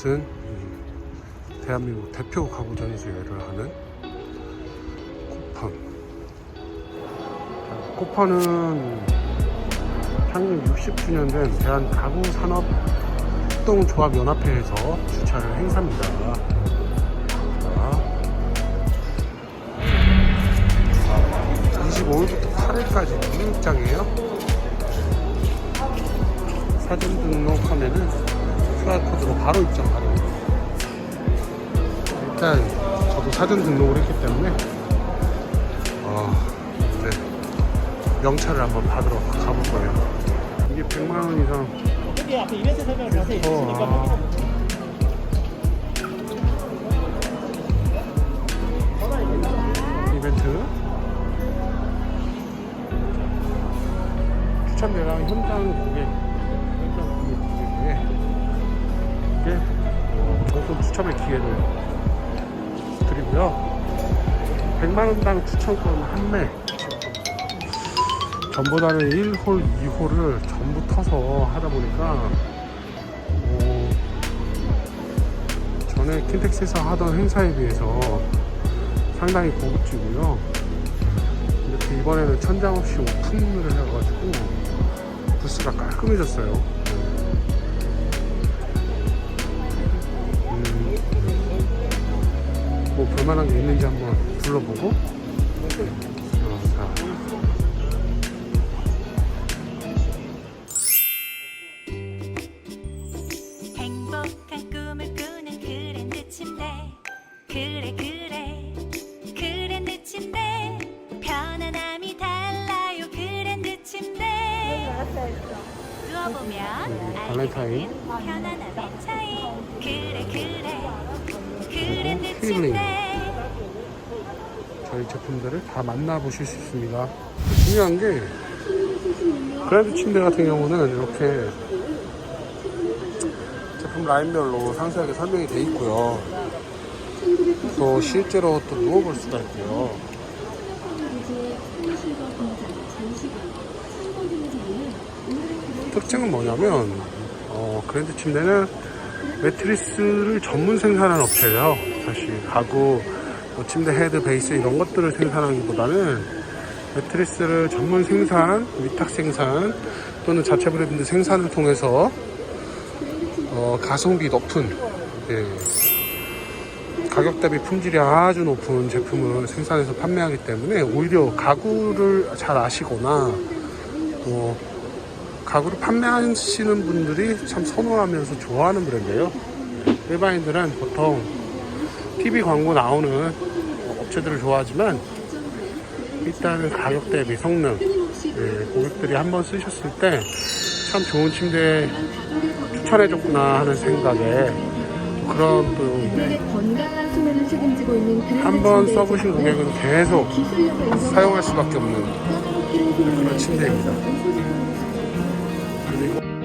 이곳은 이 대한민국 대표 가구 전시회를 하는 코펀. 자, 코펀은 창립 60주년 된 대한 가구 산업 협동조합 연합회에서 주최하는 행사입니다. 자, 25일부터 8일까지 6일장이에요. 사전 등록하면은 QR코드로 바로 입장하는 일단 저도 사전 등록을 했기 때문에. 어, 네. 명찰을 한번 받으러 가볼 거예요. 이게 100만 원 이상. 여기 앞에 이벤트 설명을 자세히 어, 있으니까 아. 이벤트. 추천대랑 현장 고객 기회를 드리고요 100만원당 추천권 한매 전보다는 1홀, 2홀을 전부 터서 하다 보니까 어, 전에 킨텍스에서 하던 행사에 비해서 상당히 고급지고요. 이렇게 이번에는 천장 없이 오픈을 해가지고 부스가 깔끔해졌어요. 뭐 볼만한 게 있는지 한번 둘러보고. 어, 자. 행복한 꿈을 꾸는 그랜드 침대 그래 그래 그랜드 침대 편안함이 달라요 그랜드 침대 누워보면 음, 알게 발렌타인. 되는 편안함의 차이 그래 그래 힐링. 침대 저희 제품들을 다 만나보실 수 있습니다. 중요한 게 그랜드 침대 같은 경우는 이렇게 제품 라인별로 상세하게 설명이 돼 있고요. 또 실제로 또 누워볼 수가 있고요. 특징은 뭐냐면 어, 그랜드 침대는 매트리스를 전문 생산하는 업체예요. 사실 가구, 뭐 침대 헤드, 베이스 이런 것들을 생산하기보다는 매트리스를 전문 생산, 위탁 생산 또는 자체 브랜드 생산을 통해서 어, 가성비 높은 예, 가격 대비 품질이 아주 높은 제품을 생산해서 판매하기 때문에 오히려 가구를 잘 아시거나 또 가구를 판매하시는 분들이 참 선호하면서 좋아하는 브랜드예요. 일반인들은 보통 TV 광고 나오는 업체들을 좋아하지만 일단은 가격 대비 성능 예, 고객들이 한번 쓰셨을 때 참 좋은 침대 추천해줬구나 하는 생각에 그런 또 한 번 써보신 고객은 계속 사용할 수밖에 없는 그런 침대입니다. 그